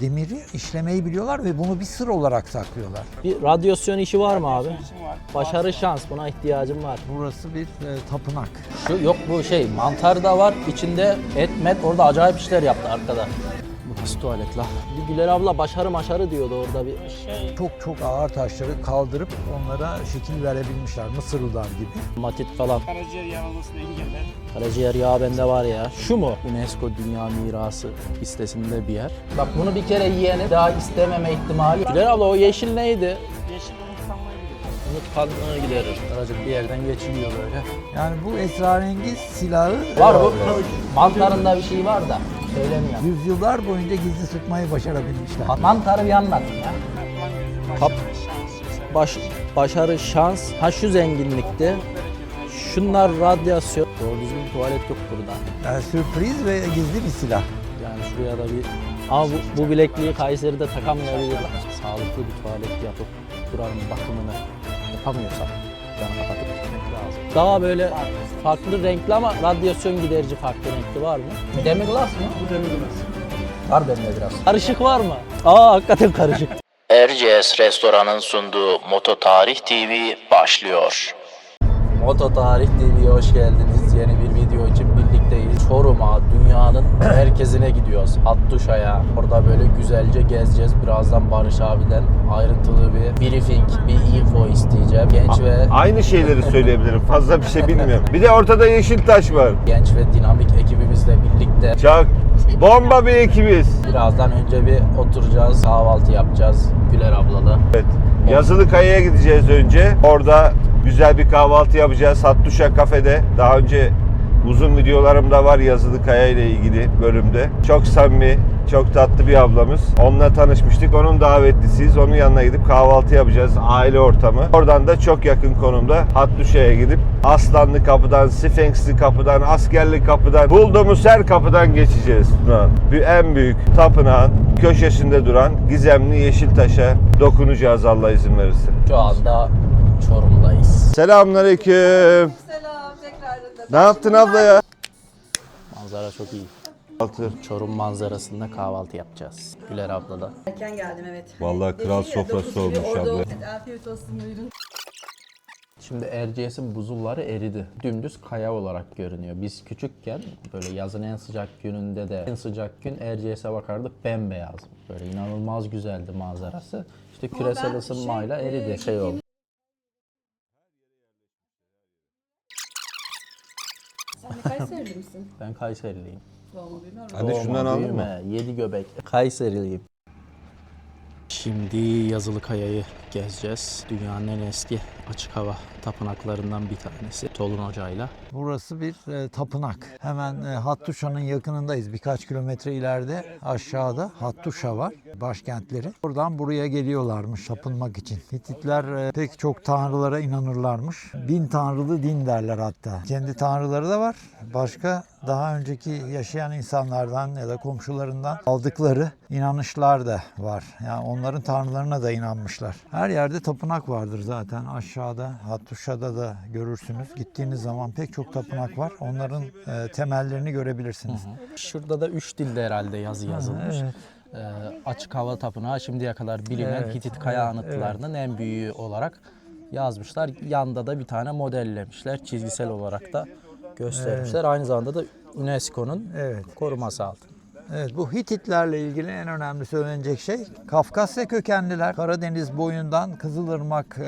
Demiri işlemeyi biliyorlar ve bunu bir sır olarak saklıyorlar. Bir radyasyon işi var mı abi? İşim var. Başarı şans buna ihtiyacım var. Burası bir e, tapınak. Şu yok bu şey mantar da var içinde et met orada acayip işler yaptı arkada. Burası tuvalet la. Bir Güler abla başarı maşarı diyordu orada bir. Şey, Çok çok ağır taşları kaldırıp onlara şekil verebilmişler. Mısırlılar gibi. Matit falan. karaciğer yanılmasını engeller. Karaciğer yağı bende var ya. Şu mu? UNESCO Dünya Mirası listesinde bir yer. Bak bunu bir kere yiyeni daha istememe ihtimali. Güler abla o yeşil neydi? Yeşil unutkanlığı giderir. Aracık bir yerden geçiliyor böyle. Yani bu esrarengiz silahı Var bu. Mantarında bir şey var da söylemiyorum. yüzyıllar boyunca gizli tutmayı başarabilmişler. Mantarı bir anlat ya. Kap- başarı, şans, cesaret. Baş, başarı, şans. Ha şu zenginlikte. Şunlar radyasyon. Doğru düzgün bir tuvalet yok burada. Yani sürpriz ve gizli bir silah. Yani şuraya da bir... Ama bu, bu bilekliği Kayseri'de takamayabilirler. Sağlıklı bir tuvalet yapıp buranın bakımını yapamıyorsak canı kapatıp gitmek lazım. Daha böyle farklı renkli ama radyasyon giderici farklı renkli var mı? Demirglass mı? Bu demirglass. Var bende biraz. Karışık var mı? Aa hakikaten karışık. Erciyes Restoran'ın sunduğu Moto Tarih TV başlıyor. Moto Tarih TV'ye hoş geldiniz. Yeni bir video için birlikteyiz. Çorum'a, dünyanın merkezine gidiyoruz. Hattuşa'ya. Orada böyle güzelce gezeceğiz. Birazdan Barış abiden ayrıntılı bir briefing, bir info isteyeceğim. Genç ve Aynı şeyleri söyleyebilirim. Fazla bir şey bilmiyorum. Bir de ortada Yeşiltaş var. genç ve dinamik ekibimizle birlikte Çok bomba bir ekibiz. birazdan önce bir oturacağız, kahvaltı yapacağız Güler ablada. Evet. Yazılı Kaya'ya gideceğiz önce. Orada güzel bir kahvaltı yapacağız. Hattuşa kafede. Daha önce uzun videolarım da var Yazılı Kaya ile ilgili bölümde. Çok samimi, çok tatlı bir ablamız. Onunla tanışmıştık. Onun davetlisiyiz. Onun yanına gidip kahvaltı yapacağız. Aile ortamı. Oradan da çok yakın konumda Hattuşa'ya gidip Aslanlı kapıdan, Sfenksli kapıdan, Askerli kapıdan, bulduğumuz her kapıdan geçeceğiz. Bir en büyük tapınağın köşesinde duran gizemli Yeşiltaş'a dokunacağız Allah izin verirse. Şu anda Çorum'dayız. Selamünaleyküm. Ne yaptın abla ya? Manzara çok iyi. Altı. Çorum manzarasında kahvaltı yapacağız. Güler ablada. Erken geldim evet. Vallahi kral Dedi ya, sofrası dokuz gibi olmuş orada abla. Afiyet olsun buyurun. Şimdi Erciyes'in buzulları eridi. Dümdüz kaya olarak görünüyor. Biz küçükken böyle yazın en sıcak gününde de en sıcak gün Erciyes'e bakardık bembeyaz. Böyle inanılmaz güzeldi manzarası. İşte küresel ben ısınmayla şey, eridi e, şey oldu. Sen de Kayserili misin? Ben Kayseriliyim. Doğma büyüme. Hadi şundan mı? Büyüme, Yedi göbek. Kayseriliyim. Şimdi Yazılı Kaya'yı gezeceğiz. Dünyanın en eski açık hava tapınaklarından bir tanesi. Tolun Hoca'yla. Burası bir e, tapınak. Hemen e, Hattuşa'nın yakınındayız. Birkaç kilometre ileride aşağıda Hattuşa var. Başkentleri. Buradan buraya geliyorlarmış tapınmak için. Hititler e, pek çok tanrılara inanırlarmış. Bin tanrılı din derler hatta. Kendi tanrıları da var. Başka daha önceki yaşayan insanlardan ya da komşularından aldıkları inanışlar da var. Yani onların tanrılarına da inanmışlar. Her yerde tapınak vardır zaten. Aşağıda Hattuşa'da da görürsünüz. Gittiğiniz zaman pek çok tapınak var. Onların e, temellerini görebilirsiniz. Şurada da üç dilde herhalde yazı yazılmış. evet. Ee, açık hava tapınağı şimdiye kadar bilinen Evet, Hitit kaya evet, anıtlarının en büyüğü olarak yazmışlar. Yanda da bir tane modellemişler. Çizgisel olarak da göstermişler. Aynı zamanda da UNESCO'nun Evet. koruması altında. Evet bu Hititlerle ilgili en önemli söylenecek şey Kafkasya kökenliler Karadeniz boyundan Kızılırmak e,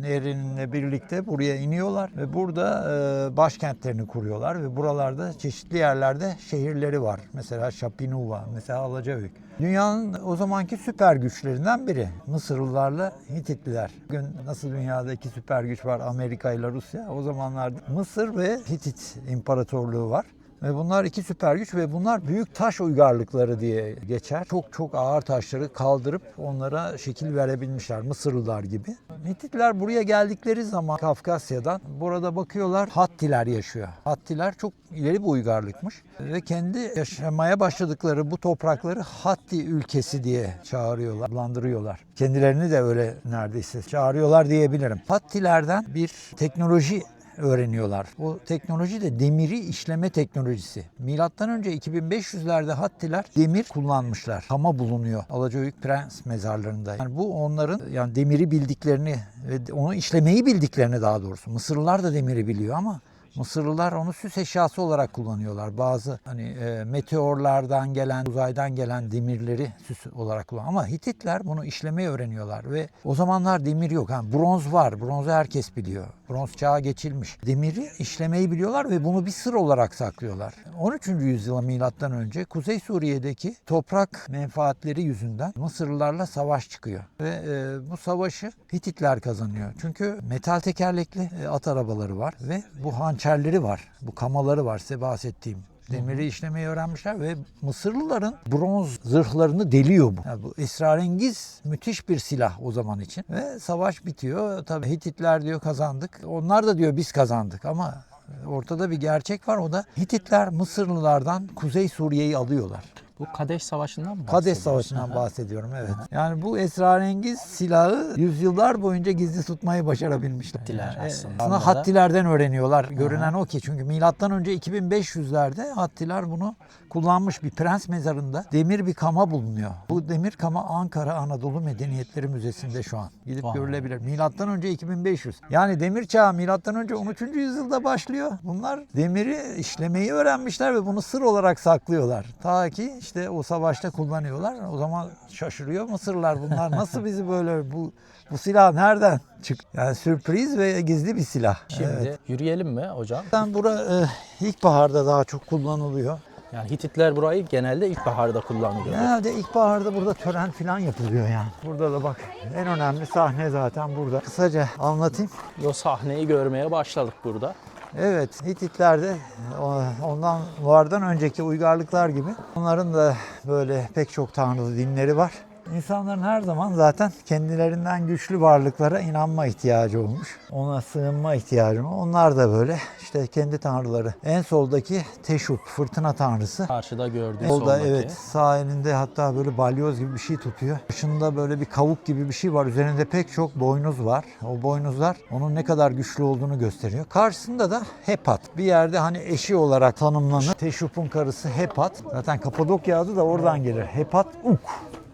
nehrinle birlikte buraya iniyorlar ve burada e, başkentlerini kuruyorlar ve buralarda çeşitli yerlerde şehirleri var. Mesela Şapinuva, mesela Alacabük. Dünyanın o zamanki süper güçlerinden biri Mısırlılarla Hititliler. Bugün nasıl dünyada iki süper güç var Amerika ile Rusya o zamanlarda Mısır ve Hitit İmparatorluğu var. Ve bunlar iki süper güç ve bunlar büyük taş uygarlıkları diye geçer. Çok çok ağır taşları kaldırıp onlara şekil verebilmişler Mısırlılar gibi. Hititler buraya geldikleri zaman Kafkasya'dan burada bakıyorlar Hattiler yaşıyor. Hattiler çok ileri bir uygarlıkmış ve kendi yaşamaya başladıkları bu toprakları Hatti ülkesi diye çağırıyorlar, adlandırıyorlar. Kendilerini de öyle neredeyse çağırıyorlar diyebilirim. Hattilerden bir teknoloji öğreniyorlar. O teknoloji de demiri işleme teknolojisi. Milattan önce 2500'lerde Hattiler demir kullanmışlar. Kama bulunuyor Alacaöyük Prens mezarlarında. Yani bu onların yani demiri bildiklerini ve onu işlemeyi bildiklerini daha doğrusu. Mısırlılar da demiri biliyor ama Mısırlılar onu süs eşyası olarak kullanıyorlar. Bazı hani e, meteorlardan gelen, uzaydan gelen demirleri süs olarak kullanıyor. Ama Hititler bunu işlemeyi öğreniyorlar ve o zamanlar demir yok. Yani bronz var. Bronzu herkes biliyor. Bronz çağı geçilmiş. Demiri işlemeyi biliyorlar ve bunu bir sır olarak saklıyorlar. 13. yüzyıla milattan önce Kuzey Suriye'deki toprak menfaatleri yüzünden Mısırlılarla savaş çıkıyor. Ve e, bu savaşı Hititler kazanıyor. Çünkü metal tekerlekli e, at arabaları var ve bu hançerleri var. Bu kamaları var size bahsettiğim. Demiri işlemeyi öğrenmişler ve Mısırlıların bronz zırhlarını deliyor bu. Yani bu esrarengiz müthiş bir silah o zaman için. Ve savaş bitiyor. Tabii Hititler diyor kazandık. Onlar da diyor biz kazandık ama ortada bir gerçek var. O da Hititler Mısırlılardan Kuzey Suriye'yi alıyorlar. Bu Kadeş Savaşı'ndan mı Kadeş? Savaşı'ndan bahsediyorum evet. Yani bu esrarengiz silahı yüzyıllar boyunca gizli tutmayı başarabilmişler. Hattiler Yani, e, aslında. aslında. Hattilerden öğreniyorlar. Görünen o ki çünkü milattan önce 2500'lerde Hattiler bunu kullanmış bir prens mezarında demir bir kama bulunuyor. Bu demir kama Ankara Anadolu Medeniyetleri Müzesi'nde şu an. Gidip Vay. görülebilir. Milattan önce 2500. Yani demir çağı milattan önce 13. yüzyılda başlıyor. Bunlar demiri işlemeyi öğrenmişler ve bunu sır olarak saklıyorlar. Ta ki işte o savaşta kullanıyorlar. O zaman şaşırıyor Mısırlar bunlar nasıl bizi böyle bu bu silah nereden çık? Yani sürpriz ve gizli bir silah. Şimdi Evet. yürüyelim mi hocam? Ben bura e, ilkbaharda daha çok kullanılıyor. Yani Hititler burayı genelde ilkbaharda kullanıyor. Genelde ilkbaharda burada tören falan yapılıyor yani. Burada da bak en önemli sahne zaten burada. Kısaca anlatayım. O sahneyi görmeye başladık burada. Evet, Hititlerde o- ondan vardan önceki uygarlıklar gibi onların da böyle pek çok tanrılı dinleri var. İnsanların her zaman zaten kendilerinden güçlü varlıklara inanma ihtiyacı olmuş. Ona sığınma ihtiyacı var. Onlar da böyle işte kendi tanrıları. En soldaki Teşup, fırtına tanrısı. Karşıda gördüğü Solda soldaki. evet sağ elinde hatta böyle balyoz gibi bir şey tutuyor. Başında böyle bir kavuk gibi bir şey var. Üzerinde pek çok boynuz var. O boynuzlar onun ne kadar güçlü olduğunu gösteriyor. Karşısında da Hepat. Bir yerde hani eşi olarak tanımlanır. Teşup'un karısı Hepat. Zaten Kapadokya adı da oradan gelir. Hepat Uk.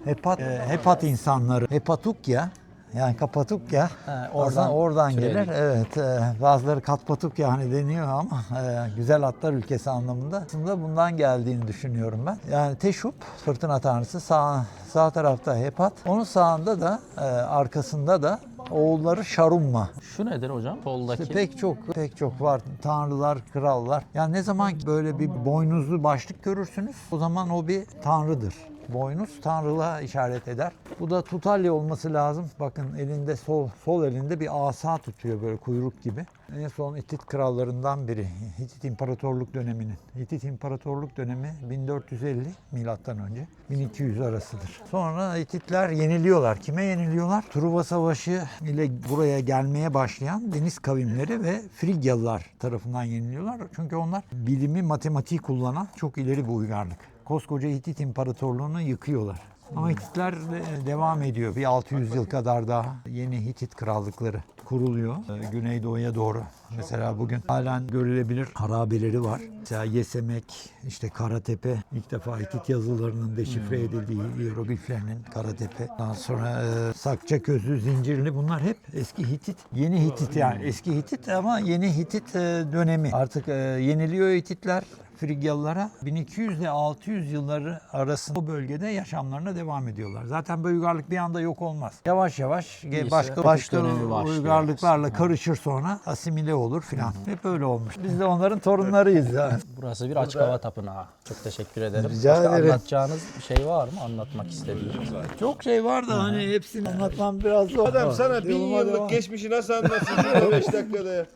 Hepat, e, Hepat insanları. Hepatukya. Yani Kapatukya He, oradan oradan gelir. Evet, e, bazıları Katpatukya hani deniyor ama e, güzel atlar ülkesi anlamında. Aslında bundan geldiğini düşünüyorum ben. Yani Teşup, fırtına tanrısı sağ, sağ tarafta Hepat. Onun sağında da e, arkasında da oğulları Şarumma. Şu nedir hocam? Soldaki. İşte pek çok pek çok var. Tanrılar, krallar. Yani ne zaman böyle bir boynuzlu başlık görürsünüz o zaman o bir tanrıdır. Boynuz tanrılığa işaret eder. Bu da Tutalya olması lazım. Bakın elinde sol sol elinde bir asa tutuyor böyle kuyruk gibi. En son Hitit krallarından biri. Hitit İmparatorluk döneminin. Hitit İmparatorluk dönemi 1450 milattan önce 1200 arasıdır. Sonra Hititler yeniliyorlar. Kime yeniliyorlar? Truva Savaşı ile buraya gelmeye başlayan deniz kavimleri ve Frigyalılar tarafından yeniliyorlar. Çünkü onlar bilimi, matematiği kullanan çok ileri bir uygarlık. Koskoca Hitit İmparatorluğunu yıkıyorlar. Ama Hititler de devam ediyor. Bir 600 yıl kadar daha yeni Hitit krallıkları kuruluyor. Ee, Güneydoğuya doğru. Mesela bugün halen görülebilir harabeleri var. Mesela Yesemek, işte Karatepe. ilk defa Hitit yazılarının deşifre edildiği hierogliflerinin Karatepe. Daha sonra e, Sakçaközü, Zincirli bunlar hep eski Hitit. Yeni Hitit yani eski Hitit ama yeni Hitit e, dönemi. Artık e, yeniliyor Hititler. Frigyalılara 1200 ile 600 yılları arasında bu bölgede yaşamlarına devam ediyorlar. Zaten bu uygarlık bir anda yok olmaz. Yavaş yavaş başka başka dönemi başlıyor. Uygarlıklarla karışır sonra asimile olur filan. Hep öyle olmuş. Biz de onların torunlarıyız yani. Burası bir açık hava tapınağı. Çok teşekkür ederim. Rica Başka ederim. anlatacağınız şey var mı? Anlatmak istediğiniz. Çok şey var da hani hepsini anlatmam biraz zor. Adam sana bin Yoluma devam. yıllık geçmişi nasıl anlatsın 5 dakikada ya?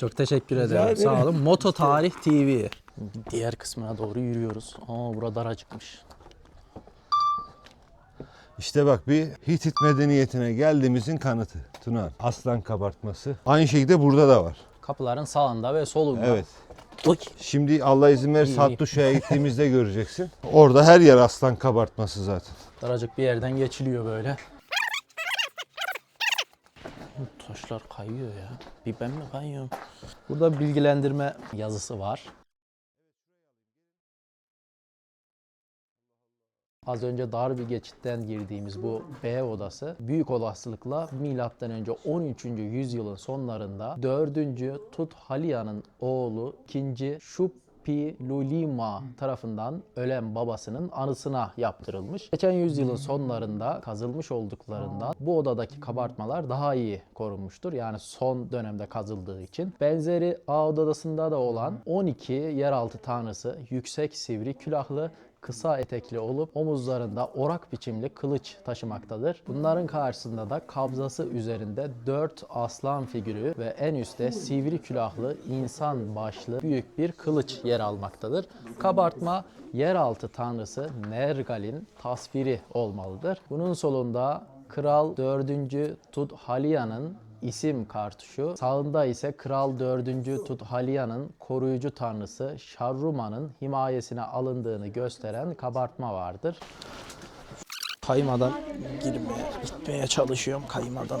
Çok teşekkür ederim. ederim. Sağ olun. Moto Tarih TV. Diğer kısmına doğru yürüyoruz. Aa burada daracıkmış. İşte bak bir Hitit medeniyetine geldiğimizin kanıtı. Tuna aslan kabartması. Aynı şekilde burada da var. Kapıların sağında ve solunda. Evet. Uy. Şimdi Allah izin verirse. Hattuşa'ya gittiğimizde göreceksin. Orada her yer aslan kabartması zaten. Daracık bir yerden geçiliyor böyle. Taşlar kayıyor ya. Bir ben mi kayıyorum? Burada bilgilendirme yazısı var. Az önce dar bir geçitten girdiğimiz bu B odası büyük olasılıkla milattan önce 13. yüzyılın sonlarında 4. Tut Haliya'nın oğlu 2. Shupilulima tarafından ölen babasının anısına yaptırılmış. Geçen yüzyılın sonlarında kazılmış olduklarından bu odadaki kabartmalar daha iyi korunmuştur. Yani son dönemde kazıldığı için. Benzeri A odasında da olan 12 yeraltı tanrısı yüksek sivri külahlı kısa etekli olup omuzlarında orak biçimli kılıç taşımaktadır. Bunların karşısında da kabzası üzerinde dört aslan figürü ve en üstte sivri külahlı insan başlı büyük bir kılıç yer almaktadır. Kabartma yeraltı tanrısı Nergal'in tasviri olmalıdır. Bunun solunda Kral 4. Tut Haliya'nın isim kartuşu. Sağında ise Kral 4. Tut Haliya'nın koruyucu tanrısı Şarruma'nın himayesine alındığını gösteren kabartma vardır. Kaymadan girmeye, gitmeye çalışıyorum kaymadan.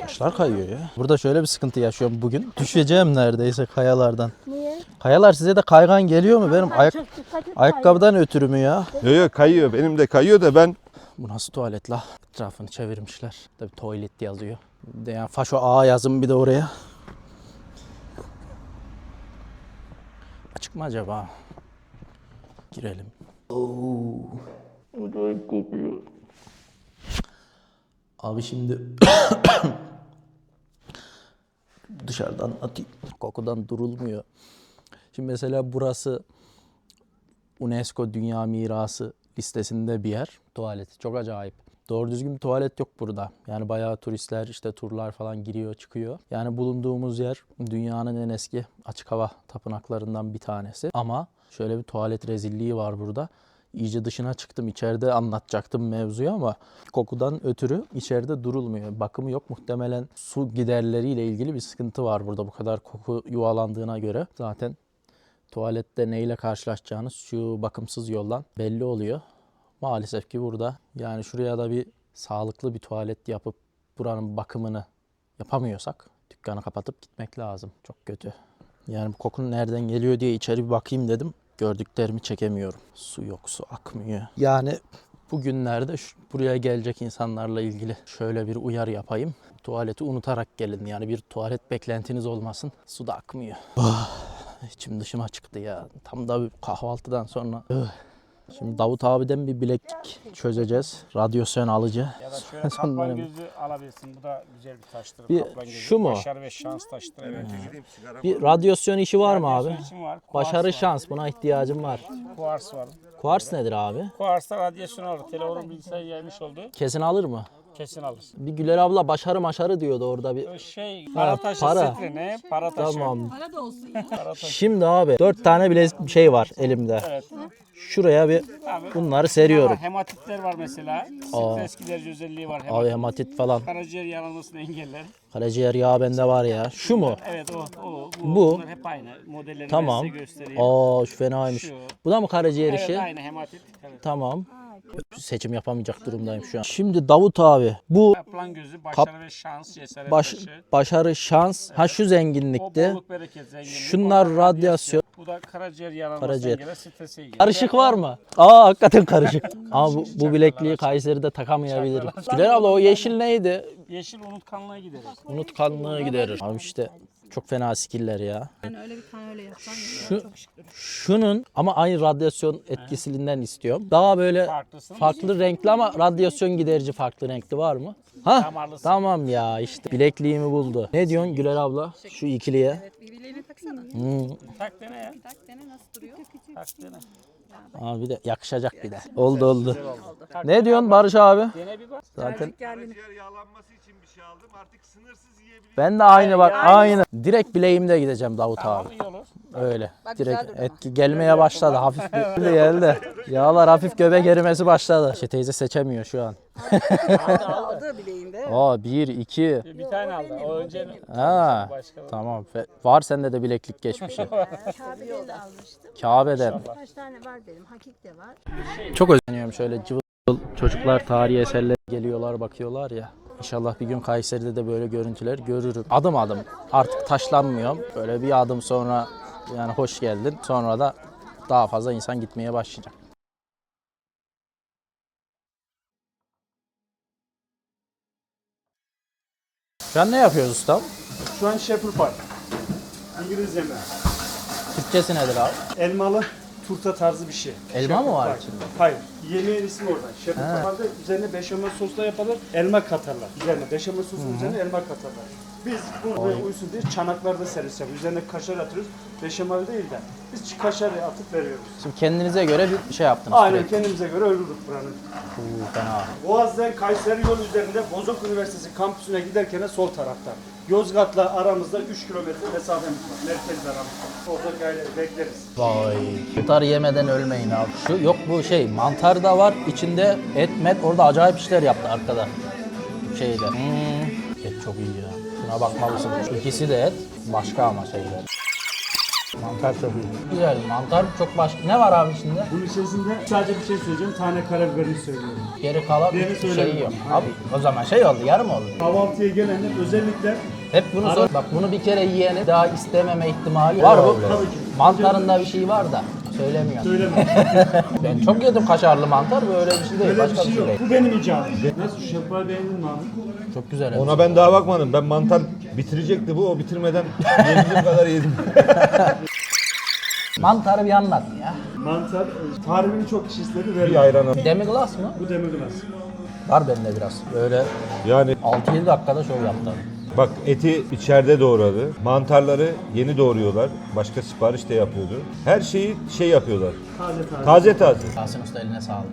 Taşlar kayıyor ya. Burada şöyle bir sıkıntı yaşıyorum bugün. Düşeceğim neredeyse kayalardan. Niye? Kayalar size de kaygan geliyor mu? Benim ayak, ayakkabıdan ötürü mü ya? Yok yok kayıyor. Benim de kayıyor da ben Bu nasıl tuvalet la? Etrafını çevirmişler. Tabii tuvalet yazıyor. De yani faşo A yazın bir de oraya. Açık mı acaba? Girelim. Oo. Acayip kokuyor. Abi şimdi dışarıdan atayım. Kokudan durulmuyor. Şimdi mesela burası UNESCO Dünya Mirası listesinde bir yer. Tuvaleti çok acayip. Doğru düzgün bir tuvalet yok burada. Yani bayağı turistler işte turlar falan giriyor çıkıyor. Yani bulunduğumuz yer dünyanın en eski açık hava tapınaklarından bir tanesi. Ama şöyle bir tuvalet rezilliği var burada. İyice dışına çıktım. İçeride anlatacaktım mevzuyu ama kokudan ötürü içeride durulmuyor. Bakımı yok. Muhtemelen su giderleriyle ilgili bir sıkıntı var burada bu kadar koku yuvalandığına göre. Zaten tuvalette neyle karşılaşacağınız şu bakımsız yoldan belli oluyor. Maalesef ki burada yani şuraya da bir sağlıklı bir tuvalet yapıp buranın bakımını yapamıyorsak dükkanı kapatıp gitmek lazım. Çok kötü. Yani bu kokunun nereden geliyor diye içeri bir bakayım dedim. Gördüklerimi çekemiyorum. Su yok, su akmıyor. Yani bugünlerde şu, buraya gelecek insanlarla ilgili şöyle bir uyarı yapayım. Tuvaleti unutarak gelin. Yani bir tuvalet beklentiniz olmasın. Su da akmıyor. İçim dışıma çıktı ya. Tam da kahvaltıdan sonra. Üh. Şimdi Davut abiden bir bileklik çözeceğiz. Radyasyon alıcı. Ya da şöyle kaplan gözü alabilirsin. Bu da güzel bir taştır. Bir kaplan gözü. şu mu? Başarı ve şans taştır. Evet. Bir radyasyon işi var mı abi? Radyasyon var. Kuars Başarı var. şans buna ihtiyacım var. Kuars var. Kuars nedir abi? Kuars'ta radyasyon alır. Telefonun bilgisayar yaymış oldu. Kesin alır mı? Kesin alır. Bir Güler abla başarı maşarı diyordu orada bir. Şey para taşı para. ne? Para taşı. Tamam. Para da olsun ya. Para taşı. Şimdi abi dört tane bilezik şey var elimde. Evet. Şuraya bir Abi. bunları seriyorum. Ama hematitler var mesela. Aa. Stres giderici özelliği var. Abi Hematit. hematit falan. Karaciğer yanılmasını engeller. Karaciğer yağı bende var ya. Şu mu? Evet o. o Bu. Bunlar hep aynı. Modellerini Tamam. size göstereyim. Aa şu fenaymış. Şu. Bu da mı karaciğer Evet işi? aynı hematit. Evet. Tamam. Seçim yapamayacak durumdayım şu an. Şimdi Davut abi bu Kaplan gözü, başarı ve şans, cesaret baş, başarı şans ha şu O zenginlikte. bolluk bereket zenginlik. Şunlar o da radyasyon. Bu da karaciğer yanılması Karaciğer. strese engeller. Karışık var mı? Aa hakikaten karışık. Ama bu, bu bilekliği Kayseri'de takamayabilirim. Güler abla o yeşil neydi? Yeşil unutkanlığı giderir. Unutkanlığı giderir. Abi işte çok fena skiller ya. Yani öyle bir tane öyle yapsan Şu, şunun ama aynı radyasyon etkisinden istiyorum. Daha böyle Farklısın. farklı renkli ama radyasyon giderici farklı renkli var mı? Ha? Damarlısın. Tamam ya işte bilekliğimi buldu. Ne diyorsun Güler abla şu ikiliye? Evet taksana. Hmm. Tak dene ya. Tak dene nasıl duruyor? Tak dene. Abi bir de yakışacak bir de. Oldu oldu. Ne diyorsun Barış abi? Dene bir bak. Zaten karaciğer yağlanması için bir şey aldım. Artık sınırsız yiyebilirim. ben de aynı bak aynı. Direkt bileğimde gideceğim Davut Tamam abi. iyi olur. Öyle. Bak Direkt durdu etki gelmeye başladı. Hafif bir geldi. Yağlar hafif göbek erimesi başladı. Şey teyze seçemiyor şu an. Aldı bileğinde. Aa bir iki. Bir tane aldı. O önce Ha. başka. Tamam. Var sende de bileklik geçmişi. Kabe'de de almıştım. Kabe'den. Kaç tane var benim. Hakik de var. Çok özeniyorum şöyle cıvıl çocuklar tarihi eserlere geliyorlar bakıyorlar ya. İnşallah bir gün Kayseri'de de böyle görüntüler görürüm. Adım adım artık taşlanmıyorum. Böyle bir adım sonra yani hoş geldin. Sonra da daha fazla insan gitmeye başlayacak. Şu an ne yapıyoruz ustam? Şu an Shepherd Pie. İngiliz yemeği. Türkçesi nedir abi? Elmalı turta tarzı bir şey. Elma mı var içinde? Hayır. Yemeğin ismi oradan. Pie'de üzerine beşamel sosla yapılır. Elma katarlar. Üzerine beşamel sosun üzerine elma katarlar. Biz bunu böyle uysun diye çanaklarda servis yapıyoruz. Üzerine kaşar atıyoruz. Beşamel değil de biz kaşar atıp veriyoruz. Şimdi kendinize göre bir şey yaptınız. Aynen sürekli. kendimize göre öldürdük buranın. Oo, fena. Boğaz'dan Kayseri yol üzerinde Bozok Üniversitesi kampüsüne giderken de sol tarafta. Yozgat'la aramızda 3 kilometre mesafemiz var. Merkez aramızda. Orada gayret bekleriz. Vay. Mantar yemeden ölmeyin abi. Şu yok bu şey mantar da var içinde et met orada acayip işler yaptı arkada. Şeyde. Hmm. Et çok iyi ya. Şuna bakmalısın. İkisi de et. Başka ama şeyler. Mantar çok iyi. Güzel mantar çok başka. Ne var abi içinde? Bunun içerisinde sadece bir şey söyleyeceğim. Tane karabiberini söylüyorum. Geri kalan Diğerini bir şey söylemiyorum. yok. Abi o zaman şey oldu yarım oldu. Kahvaltıya gelenler özellikle Hep bunu sor. Bak bunu bir kere yiyeni daha istememe ihtimali var bu. Mantarında bir şey var da söylemiyor. söyleme. Ben çok yedim kaşarlı mantar böyle bir şey değil. Öyle bir başka şey yok. değil. Bu benim icabım. Nasıl şefayı beğendin mi abi? Çok güzel. Ona ben daha bakmadım. Ben mantar bitirecekti bu. O bitirmeden yiyebildiğim kadar yedim. Mantarı bir anlat ya. Mantar e, tarifini çok kişi istedi Bir veriyor. ayranı. Demiglass mı? Bu demirlemez. Var bende biraz. Böyle Yani 6-7 dakikada şov yaptı. Bak eti içeride doğradı. Mantarları yeni doğruyorlar. Başka sipariş de yapıyordu. Her şeyi şey yapıyorlar. Taze taze. Taze taze. Tahsin Usta eline sağlık.